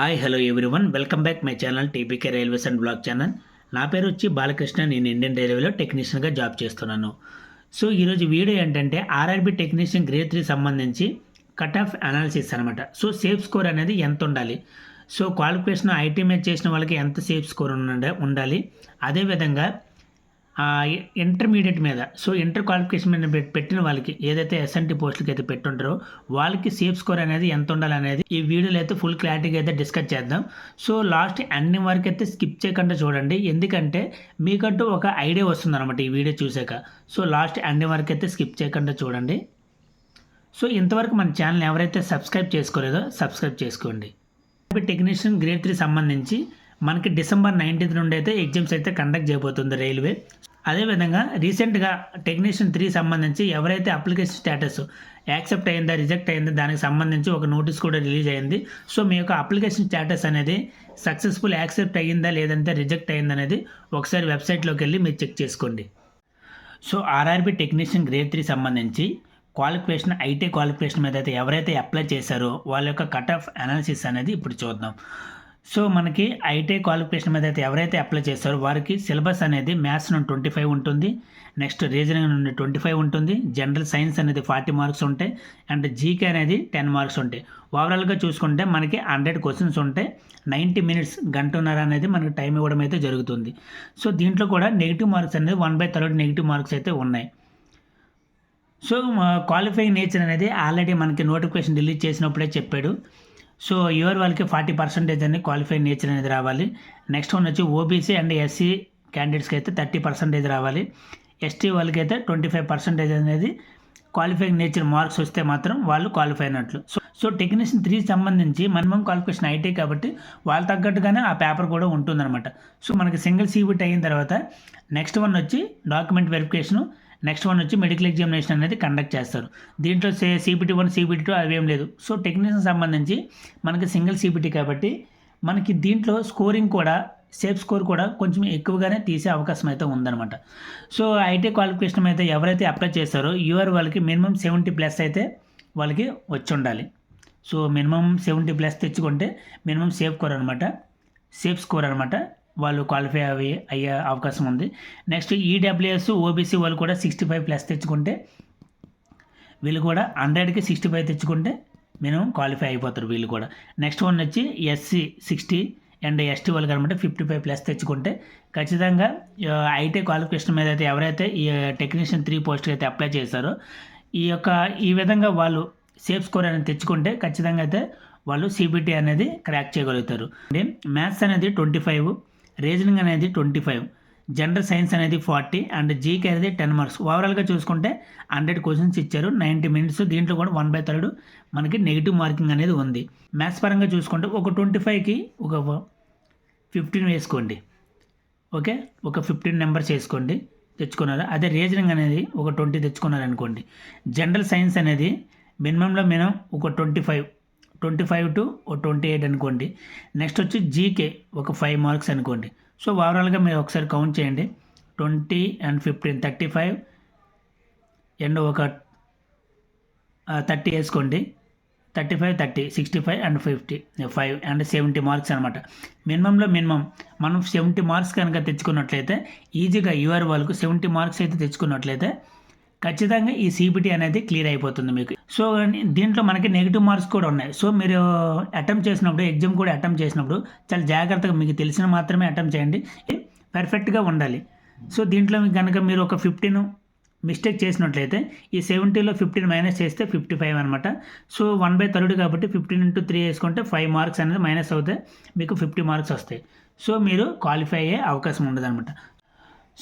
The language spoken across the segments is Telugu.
Hi hello everyone welcome back my channel TPK railways and blog channel నా పేరు వచ్చి బాలకృష్ణ. నేను ఇండియన్ రైల్వేలో టెక్నీషియన్గా జాబ్ చేస్తున్నాను. సో ఈరోజు వీడియో ఏంటంటే ఆర్ఆర్బి టెక్నీషియన్ గ్రేడ్ త్రీ సంబంధించి కట్ ఆఫ్ అనాలిసిస్ అనమాట సో సేఫ్ స్కోర్ అనేది ఎంత ఉండాలి? సో క్వాలిఫికేషన్ ఐటీ మీద చేసిన వాళ్ళకి ఎంత సేఫ్ స్కోర్ ఉండ ఉండాలి? అదేవిధంగా ఇంటర్మీడియట్ మీద. సో ఇంటర్ క్వాలిఫికేషన్ మీద పెట్టిన వాళ్ళకి ఏదైతే ఎస్ఎన్టీ పోస్టులకి అయితే పెట్టుంటారో వాళ్ళకి సేఫ్ స్కోర్ అనేది ఎంత ఉండాలనేది ఈ వీడియోలో అయితే ఫుల్ క్లారిటీగా అయితే డిస్కస్ చేద్దాం. సో లాస్ట్ అన్ని వరకు అయితే స్కిప్ చేయకుండా చూడండి. ఎందుకంటే మీకంటూ ఒక ఐడియా వస్తుంది అనమాట ఈ వీడియో చూసాక. సో లాస్ట్ అన్ని వరకు అయితే స్కిప్ చేయకుండా చూడండి. సో ఇంతవరకు మన ఛానల్ ఎవరైతే సబ్స్క్రైబ్ చేసుకోలేదో సబ్స్క్రైబ్ చేసుకోండి. టెక్నీషియన్ గ్రేడ్ త్రీ సంబంధించి మనకి డిసెంబర్ నైన్టీన్త్ నుండి అయితే ఎగ్జామ్స్ అయితే కండక్ట్ చేయబోతుంది రైల్వే. అదేవిధంగా రీసెంట్గా టెక్నీషియన్ త్రీ సంబంధించి ఎవరైతే అప్లికేషన్ స్టేటస్ యాక్సెప్ట్ అయిందా రిజెక్ట్ అయిందా దానికి సంబంధించి ఒక నోటీస్ కూడా రిలీజ్ అయింది. సో మీ యొక్క అప్లికేషన్ స్టేటస్ అనేది సక్సెస్ఫుల్ యాక్సెప్ట్ అయ్యిందా లేదంటే రిజెక్ట్ అయిందా అనేది ఒకసారి వెబ్సైట్లోకి వెళ్ళి మీరు చెక్ చేసుకోండి. So RRB technician grade three సంబంధించి క్వాలిఫికేషన్ ఐటీ క్వాలిఫికేషన్ మీద అయితే ఎవరైతే అప్లై చేశారో వాళ్ళ యొక్క కట్ ఆఫ్ అనాలిసిస్ అనేది ఇప్పుడు చూద్దాం. సో మనకి ఐటీ క్వాలిఫికేషన్ మీద అయితే ఎవరైతే అప్లై చేస్తారో వారికి సిలబస్ అనేది మ్యాథ్స్ నుండి ట్వంటీ ఫైవ్ ఉంటుంది. నెక్స్ట్ రీజనింగ్ నుండి ట్వంటీ ఫైవ్ ఉంటుంది. జనరల్ సైన్స్ అనేది ఫార్టీ మార్క్స్ ఉంటాయి. అండ్ జీకే అనేది టెన్ మార్క్స్ ఉంటాయి. ఓవరాల్గా చూసుకుంటే మనకి హండ్రెడ్ క్వశ్చన్స్ ఉంటాయి. నైంటీ మినిట్స్ గంటన్నర అనేది మనకి టైం ఇవ్వడం అయితే జరుగుతుంది. సో దీంట్లో కూడా నెగిటివ్ మార్క్స్ అనేది one by third negative marks అయితే ఉన్నాయి. సో క్వాలిఫైయింగ్ నేచర్ అనేది ఆల్రెడీ మనకి నోటిఫికేషన్ రిలీజ్ చేసినప్పుడే చెప్పాడు. సో యువర్ వాళ్ళకి ఫార్టీ పర్సెంటేజ్ అనేది క్వాలిఫై నేచర్ అనేది రావాలి. నెక్స్ట్ వన్ వచ్చి ఓబీసీ అండ్ ఎస్సీ క్యాండిడేట్స్కి అయితే థర్టీ పర్సెంటేజ్ రావాలి. ఎస్టీ వాళ్ళకి అయితే ట్వంటీ ఫైవ్ పర్సెంటేజ్ అనేది క్వాలిఫైయింగ్ నేచర్ మార్క్స్ వస్తే మాత్రం వాళ్ళు క్వాలిఫై అయినట్లు. సో సో టెక్నీషియన్ త్రీ సంబంధించి మినిమం క్వాలిఫికేషన్ ఐటీ కాబట్టి వాళ్ళు తగ్గట్టుగానే ఆ పేపర్ కూడా ఉంటుందన్నమాట. సో మనకి సింగిల్ సీబీట్ అయిన తర్వాత నెక్స్ట్ వన్ వచ్చి డాక్యుమెంట్ వెరిఫికేషను నెక్స్ట్ వన్ వచ్చి మెడికల్ ఎగ్జామినేషన్ అనేది కండక్ట్ చేస్తారు. దీంట్లో say CBT one CBT two అవేం లేదు. సో టెక్నీషియన్ సంబంధించి మనకి సింగిల్ సిబిటీ కాబట్టి మనకి దీంట్లో స్కోరింగ్ కూడా సేఫ్ స్కోర్ కూడా కొంచెం ఎక్కువగానే తీసే అవకాశం అయితే ఉందన్నమాట. సో ఐటీ క్వాలిఫికేషన్ అయితే ఎవరైతే అప్లై చేస్తారో యూఆర్ వాళ్ళకి మినిమం సెవెంటీ ప్లస్ అయితే వాళ్ళకి వచ్చి ఉండాలి. సో మినిమం సెవెంటీ ప్లస్ తెచ్చుకుంటే మినిమం సేఫ్ స్కోర్ అనమాట సేఫ్ స్కోర్ అనమాట వాళ్ళు క్వాలిఫై అయ్యే అయ్యే అవకాశం ఉంది. నెక్స్ట్ ఈడబ్ల్యూఎస్ ఓబీసీ వాళ్ళు కూడా సిక్స్టీ ఫైవ్ ప్లస్ తెచ్చుకుంటే వీళ్ళు కూడా హండ్రెడ్కి సిక్స్టీ ఫైవ్ తెచ్చుకుంటే మినిమం క్వాలిఫై అయిపోతారు వీళ్ళు కూడా. నెక్స్ట్ వన్ వచ్చి ఎస్సీ సిక్స్టీ అండ్ ఎస్టీ వాళ్ళు అనమాట ఫిఫ్టీ ఫైవ్ ప్లస్ తెచ్చుకుంటే ఖచ్చితంగా ఐటీ క్వాలిఫికేషన్ మీద అయితే ఎవరైతే ఈ టెక్నీషియన్ త్రీ పోస్ట్కి అయితే అప్లై చేశారో ఈ యొక్క ఈ విధంగా వాళ్ళు సేఫ్ స్కోర్ అనేది తెచ్చుకుంటే ఖచ్చితంగా అయితే వాళ్ళు సిబిటీ అనేది క్రాక్ చేయగలుగుతారు. అంటే మ్యాథ్స్ అనేది ట్వంటీ ఫైవ్ రీజనింగ్ అనేది ట్వంటీ ఫైవ్. జనరల్ సైన్స్ అనేది ఫార్టీ అండ్ జీకే అనేది టెన్ మార్క్స్. ఓవరాల్గా చూసుకుంటే హండ్రెడ్ క్వశ్చన్స్ ఇచ్చారు. నైంటీ మినిట్స్ దీంట్లో కూడా వన్ బై థర్డ్ మనకి నెగిటివ్ మార్కింగ్ అనేది ఉంది. మ్యాథ్స్ పరంగా చూసుకుంటే ఒక ట్వంటీ ఫైవ్కి ఒక ఫిఫ్టీన్ వేసుకోండి. ఓకే? ఒక ఫిఫ్టీన్ నెంబర్స్ వేసుకోండి. తెచ్చుకున్నారు? అదే రీజనింగ్ అనేది ఒక ట్వంటీ తెచ్చుకున్నారు అనుకోండి జనరల్ సైన్స్ అనేది మినిమంలో మినిమం ఒక twenty five. Twenty five to twenty eight అనుకోండి. నెక్స్ట్ వచ్చి జీకే ఒక ఫైవ్ మార్క్స్ అనుకోండి. సో ఓవరాల్గా మీరు ఒకసారి కౌంట్ చేయండి. Twenty and fifteen thirty five and ఒక థర్టీ వేసుకోండి. Thirty five thirty sixty five and fifty five and seventy marks అనమాట. మినిమంలో మినిమం మనం సెవెంటీ మార్క్స్ కనుక తెచ్చుకున్నట్లయితే ఈజీగా యూఆర్ వాళ్ళకు సెవెంటీ మార్క్స్ అయితే తెచ్చుకున్నట్లయితే ఖచ్చితంగా ఈ సిబిటీ అనేది క్లియర్ అయిపోతుంది మీకు. సో దీంట్లో మనకి నెగిటివ్ మార్క్స్ కూడా ఉన్నాయి. సో మీరు అటెంప్ట్ చేసినప్పుడు ఎగ్జామ్ కూడా అటెంప్ట్ చేసినప్పుడు చాలా జాగ్రత్తగా మీకు తెలిసిన మాత్రమే అటెంప్ట్ చేయండి. పర్ఫెక్ట్గా ఉండాలి. సో దీంట్లో మీకు కనుక మీరు ఒక ఫిఫ్టీన్ మిస్టేక్ చేసినట్లయితే ఈ సెవెంటీలో ఫిఫ్టీన్ మైనస్ చేస్తే ఫిఫ్టీ ఫైవ్ అనమాట సో వన్ బై థర్డ్ కాబట్టి ఫిఫ్టీన్ ఇంటూ త్రీ వేసుకుంటే ఫైవ్ మార్క్స్ అనేది మైనస్ అవుతాయి మీకు ఫిఫ్టీ మార్క్స్ వస్తాయి. సో మీరు క్వాలిఫై అయ్యే అవకాశం ఉండదు అనమాట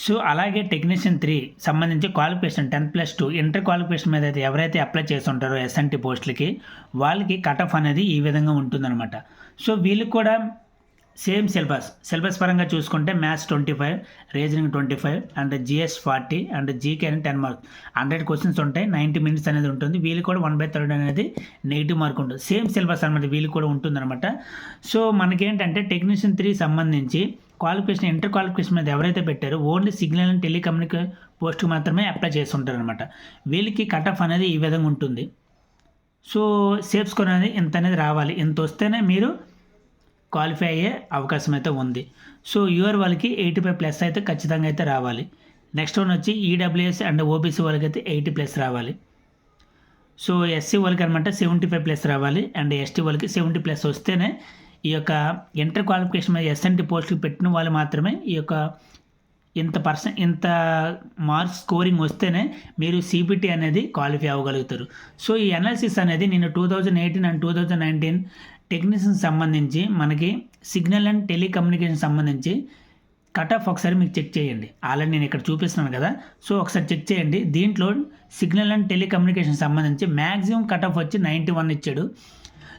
సో అలాగే టెక్నీషియన్ త్రీ సంబంధించి qualification ten plus two inter qualification మీద అయితే ఎవరైతే అప్లై చేసి ఉంటారో ఎస్ఎన్టీ పోస్టులకి వాళ్ళకి కట్ ఆఫ్ అనేది ఈ విధంగా ఉంటుందన్నమాట. సో వీళ్ళు కూడా సేమ్ సిలబస్. సిలబస్ పరంగా చూసుకుంటే maths twenty five reasoning twenty five and GS forty and GK అని టెన్ మార్క్స్. హండ్రెడ్ క్వశ్చన్స్ ఉంటాయి నైంటీ మినిట్స్ అనేది ఉంటుంది. వీళ్ళు కూడా వన్ బై థర్డ్ అనేది నెగిటివ్ మార్క్ ఉంటుంది. సేమ్ సిలబస్ అనమాట వీళ్ళు కూడా ఉంటుందన్నమాట. సో మనకేంటంటే టెక్నీషియన్ త్రీ సంబంధించి క్వాలిఫికేషన్ ఇంటర్ క్వాలిఫికేషన్ మీద ఎవరైతే పెట్టారో ఓన్లీ సిగ్నల్ అండ్ టెలికమ్యూనికే పోస్ట్కి మాత్రమే అప్లై చేస్తుంటారు అనమాట వీళ్ళకి కట్ ఆఫ్ అనేది ఈ విధంగా ఉంటుంది. సో సేఫ్ స్కోర్ అనేది ఇంత అనేది రావాలి. ఇంత వస్తేనే మీరు క్వాలిఫై అయ్యే అవకాశం అయితే ఉంది. సో యూఆర్ వాళ్ళకి ఎయిటీ ఫైవ్ ప్లస్ అయితే ఖచ్చితంగా అయితే రావాలి. నెక్స్ట్ వన్ వచ్చి ఈడబ్ల్యూఎస్ అండ్ ఓబీసీ వాళ్ళకి అయితే ఎయిటీ ప్లస్ రావాలి. సో ఎస్సీ వాళ్ళకి అనమాట సెవెంటీ ఫైవ్ ప్లస్ రావాలి. అండ్ ఎస్టీ వాళ్ళకి సెవెంటీ ప్లస్ వస్తేనే ఈ యొక్క ఇంటర్ క్వాలిఫికేషన్ మీద ఎస్ఎన్టీ పోస్టులు పెట్టిన వాళ్ళు మాత్రమే ఈ యొక్క ఇంత పర్సెంట్ ఇంత మార్క్స్ స్కోరింగ్ వస్తేనే మీరు సిబిటీ అనేది క్వాలిఫై అవ్వగలుగుతారు. సో ఈ అనాలిసిస్ అనేది నేను two thousand eighteen and two thousand nineteen technician సంబంధించి మనకి సిగ్నల్ అండ్ టెలికమ్యూనికేషన్ సంబంధించి కట్ ఆఫ్ ఒకసారి మీకు చెక్ చేయండి. ఆల్రెడీ నేను ఇక్కడ చూపిస్తున్నాను కదా. సో ఒకసారి చెక్ చేయండి. దీంట్లో సిగ్నల్ అండ్ టెలికమ్యూనికేషన్ సంబంధించి మ్యాక్సిమం కట్ ఆఫ్ వచ్చి నైంటీ వన్ ఇచ్చాడు.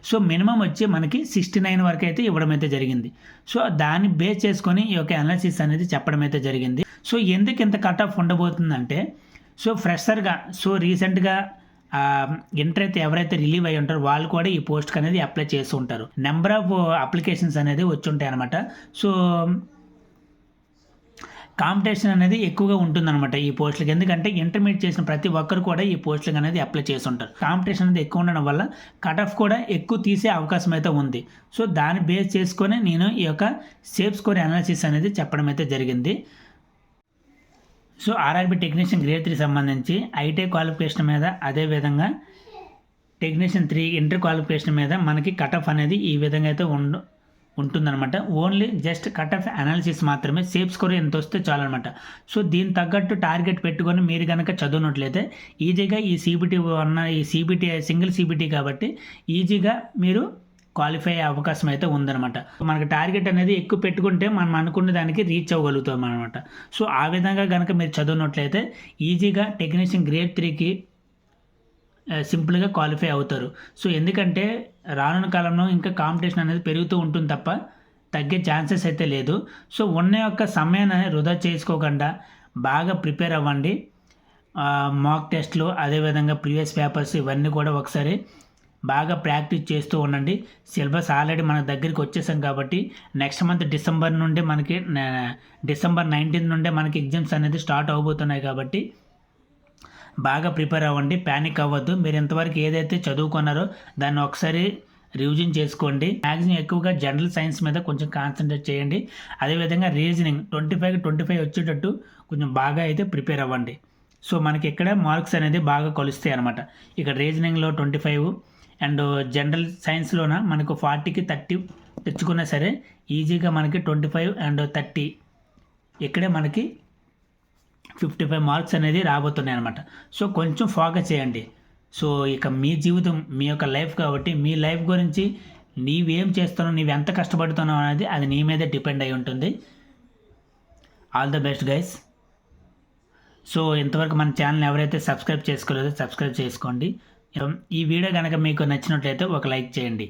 సో మినిమం వచ్చి మనకి సిక్స్టీ నైన్ వరకు అయితే ఇవ్వడం అయితే జరిగింది. సో దాన్ని బేస్ చేసుకొని ఈ యొక్క అనాలిసిస్ అనేది చెప్పడం అయితే జరిగింది. సో ఎందుకు ఇంత కట్ ఆఫ్ ఉండబోతుందంటే సో ఫ్రెషర్గా సో రీసెంట్గా ఇంటర్ అయితే ఎవరైతే రిలీవ్ అయ్యి ఉంటారో వాళ్ళు కూడా ఈ పోస్ట్కి అనేది అప్లై చేస్తూ ఉంటారు. నెంబర్ ఆఫ్ అప్లికేషన్స్ అనేది వచ్చి ఉంటాయి అనమాట సో కాంపిటీషన్ అనేది ఎక్కువగా ఉంటుందన్నమాట ఈ పోస్టులకి ఎందుకంటే ఇంటర్మీడియట్ చేసిన ప్రతి ఒక్కరు కూడా ఈ పోస్టులకు అనేది అప్లై చేసి ఉంటారు. కాంపిటీషన్ అనేది ఎక్కువ ఉండడం వల్ల కట్ ఆఫ్ కూడా ఎక్కువ తీసే అవకాశం అయితే ఉంది. సో దాన్ని బేస్ చేసుకొని నేను ఈ యొక్క సేఫ్ స్కోర్ అనాలిసిస్ అనేది చెప్పడం అయితే జరిగింది. So RRB technician grade three సంబంధించి ఐటీ క్వాలిఫికేషన్ మీద అదేవిధంగా టెక్నీషియన్ త్రీ ఇంటర్ క్వాలిఫికేషన్ మీద మనకి కట్ ఆఫ్ అనేది ఈ విధంగా అయితే ఉండు ఉంటుందన్నమాట. Only just cut off analysis మాత్రమే సేఫ్ స్కోర్ ఎంత వస్తే చాలన్నమాట. సో దీని తగ్గట్టు టార్గెట్ పెట్టుకొని మీరు కనుక చదువునట్లయితే ఈజీగా ఈ సీబీటీ ఉన్న ఈ సీబీటీ సింగిల్ సీబీటీ కాబట్టి ఈజీగా మీరు క్వాలిఫై అయ్యే అవకాశం అయితే ఉందన్నమాట. మనకి టార్గెట్ అనేది ఎక్కువ పెట్టుకుంటే మనం అనుకున్న దానికి రీచ్ అవ్వగలుగుతాం అనమాట సో ఆ విధంగా కనుక మీరు చదివినట్లయితే ఈజీగా టెక్నీషియన్ గ్రేడ్ త్రీకి సింపుల్గా క్వాలిఫై అవుతారు. సో ఎందుకంటే రానున్న కాలంలో ఇంకా కాంపిటీషన్ అనేది పెరుగుతూ ఉంటుంది తప్ప తగ్గే ఛాన్సెస్ అయితే లేదు. సో ఉన్న యొక్క సమయాన్ని వృధా చేసుకోకుండా బాగా ప్రిపేర్ అవ్వండి. మాక్ టెస్ట్లు అదేవిధంగా ప్రీవియస్ పేపర్స్ ఇవన్నీ కూడా ఒకసారి బాగా ప్రాక్టీస్ చేస్తూ ఉండండి. సిలబస్ ఆల్రెడీ మన దగ్గరికి వచ్చేసాం కాబట్టి నెక్స్ట్ మంత్ డిసెంబర్ నుండి మనకి డిసెంబర్ నైన్టీన్త్ నుండే మనకి ఎగ్జామ్స్ అనేది స్టార్ట్ అవబోతున్నాయి కాబట్టి బాగా ప్రిపేర్ అవ్వండి. ప్యానిక్ అవ్వద్దు. మీరు ఇంతవరకు ఏదైతే చదువుకున్నారో దాన్ని ఒకసారి రివిజన్ చేసుకోండి. మ్యాక్సిమం ఎక్కువగా జనరల్ సైన్స్ మీద కొంచెం కాన్సన్ట్రేట్ చేయండి. అదేవిధంగా reasoning twenty five twenty five వచ్చేటట్టు కొంచెం బాగా అయితే ప్రిపేర్ అవ్వండి. సో మనకి ఇక్కడ మార్క్స్ అనేది బాగా కొలుస్తాయి అనమాట ఇక్కడ రీజనింగ్లో ట్వంటీ ఫైవ్ అండ్ జనరల్ సైన్స్లోన మనకు ఫార్టీకి థర్టీ తెచ్చుకున్నా సరే ఈజీగా మనకి ట్వంటీ ఫైవ్ అండ్ థర్టీ. ఇక్కడే మనకి ఫిఫ్టీ ఫైవ్ మార్క్స్ అనేది రాబోతున్నాయి అనమాట సో కొంచెం ఫోకస్ చేయండి. సో ఇక మీ జీవితం మీ యొక్క లైఫ్ కాబట్టి మీ లైఫ్ గురించి నీవేం చేస్తున్నావు నీవు ఎంత కష్టపడుతున్నావు అనేది అది నీ మీదే డిపెండ్ అయి ఉంటుంది. All the best guys. So ఇంతవరకు మన ఛానల్ ఎవరైతే సబ్స్క్రైబ్ చేసుకోలేదో సబ్స్క్రైబ్ చేసుకోండి. ఈ వీడియో కనుక మీకు నచ్చినట్లయితే ఒక లైక్ చేయండి.